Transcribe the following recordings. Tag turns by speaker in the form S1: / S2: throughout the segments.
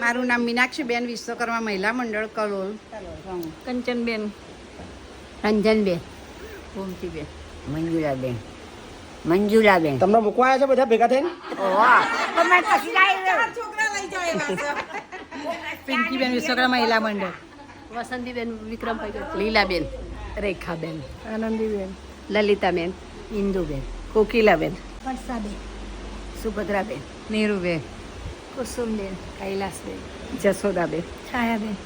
S1: મારું નામ મીનાક્ષીબેન વિશ્વકર્મા મહિલા મંડળ કલોલ.
S2: કંચનબેન.
S3: રંજનબેન
S2: ગોમતીબેન.
S3: મંજુલાબેન. મંજુલાબેન.
S4: તમને મૂકવા આવ્યા છે બધા ભેગા થઈને?
S3: વાહ તમે કશી જાય
S2: પિંકીબેન વિશ્વકર્મા મહિલા મંડળ.
S5: વસંતીબેન વિક્રમભાઈ લીલાબેન. રેખાબેન.
S2: આનંદીબેન.
S5: લલિતાબેન
S3: ઇન્દુબેન.
S2: કોકિલાબેન.
S5: વર્ષાબેન.
S3: સુભદ્રાબેન.
S2: નીરુબેન.
S5: કુસુમબેન કૈલાસબેન.
S2: જસોદાબેન
S5: છાયાબેન.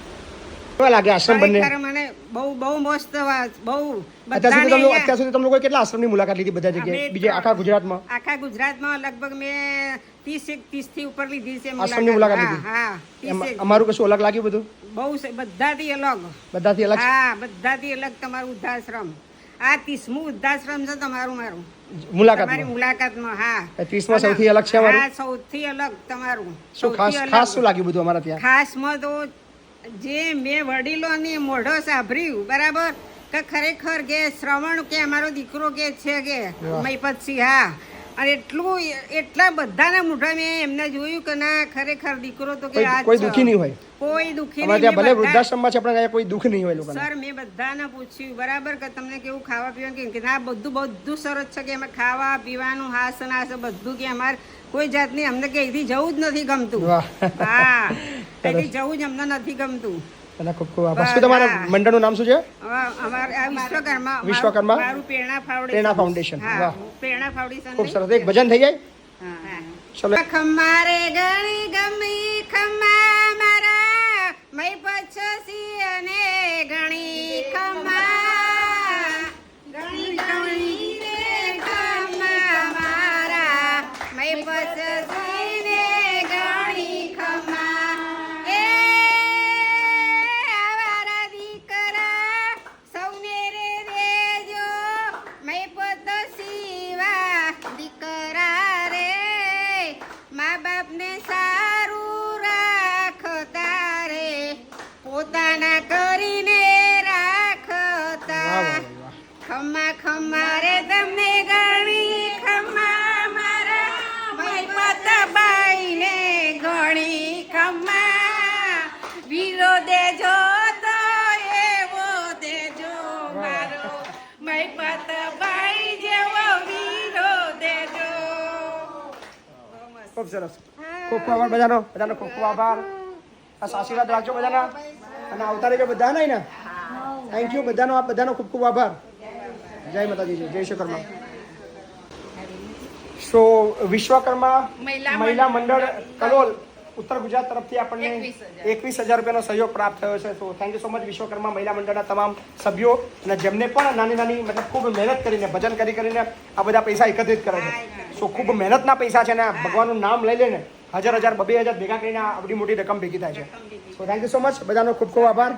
S4: કેવા લાગે આશ્રમ બંને?
S1: મને બહુ બહુ મસ્ત બહુ
S4: અત્યાર સુધી તમે અત્યાર સુધી તમે લોકોએ કેટલા આશ્રમની મુલાકાત લીધી બધા જગ્યાએ? બીજે આખા ગુજરાતમાં?
S1: આખા ગુજરાતમાં લગભગ મેં ત્રીસ એક ત્રીસથી ઉપર લીધી છે
S4: આશ્રમની મુલાકાત લીધી?
S1: હા.
S4: અમારું કશું અલગ લાગ્યું બધું?
S1: બહુ બધાથી અલગ.
S4: બધાથી અલગ?
S1: હા બધાથી અલગ તમારું વૃદ્ધાશ્રમ. આ ત્રીસમું વૃદ્ધાશ્રમ છે તમારું મારું. તમારી
S4: મુલાકાતમાં
S1: હા.
S4: ત્રીસમાં સૌથી અલગ છે
S1: હા સૌથી અલગ તમારું.
S4: શું ખાસ
S1: સૌથી
S4: ખાસ
S1: અલગ.
S4: શું લાગ્યું બધું અમારા ત્યાં?
S1: ખાસમાં તો જે મેં વડીલોની મોઢો સાંભળ્યું બરાબર? કે ખરેખર કે શ્રવણ કે અમારો દીકરો કે છે કે. મહીપતસિંહ હા. અને એટલું એટલા બધાના મોઢા મેં એમને જોયું કે ના ખરેખર દીકરો તો કે
S4: કોઈ. દુઃખી નહીં હોય.
S1: કોઈ દુખી નહીં
S4: ભલે વૃદ્ધાશ્રમમાં છે પણ અહીંયા કોઈ દુખ નહીં હોય લોકોને.
S1: સર મેં બધાને પૂછ્યું બરાબર કે તમને કેવું ખાવા પીવાનું? કે ના બધું બધું સરસ છે કે અમે ખાવા પીવાનું હાસ નાસ બધું કે અમારે કોઈ જાતની અમને કે અહીંથી જવું જ નથી ગમતું. હા અહીંથી જવું જ અમને નથી ગમતું.
S4: અને ખૂબ ખૂબ આભાર. શું તમારા મંડળનું નામ શું છે?
S1: વિશ્વકર્મા
S4: વિશ્વકર્મા?
S1: મારું પ્રેરણા ફાઉન્ડેશન.
S4: પ્રેરણા ફાઉન્ડેશન. ખૂબ સરસ. એક ભજન થઈ જાય. ચલો.
S1: ખમ્મા રે ગણી ગમી ગણી ખમા વીરો દેજો તો એવો દેજો મારો. મહિપત ભાઈ જેવો વીરો દેજો
S4: ખૂબ સરસ. ખૂબ ખૂબ આભાર બધાનો. બધાનો ખૂબ ખૂબ આભાર. આ આશીર્વાદ રાખજો બધાના. અને આવતા રહેજો બધા નહીં ને થેન્ક યુ બધાનો આ બધાનો ખૂબ ખૂબ આભાર. જય માતાજી જય વિશ્વકર્મા સો વિશ્વકર્મા
S1: મહિલા
S4: મહિલા મંડળ. કલોલ ઉત્તર ગુજરાત તરફથી આપણને એકવીસ હજાર. રૂપિયાનો સહયોગ પ્રાપ્ત થયો છે. તો thank you so much Vishwakarma મહિલા મંડળના તમામ સભ્યો અને જેમને પણ નાની નાની મતલબ ખૂબ મહેનત કરીને ભજન કરી કરીને આ બધા પૈસા એકત્રિત કરે છે. સો ખૂબ મહેનતના પૈસા છે ને ભગવાનનું નામ લઈ લઈને હજાર હજાર બબે હજાર ભેગા કરીને આ બધી મોટી રકમ ભેગી થાય છે. So thank you so much બધાનો ખૂબ ખૂબ આભાર.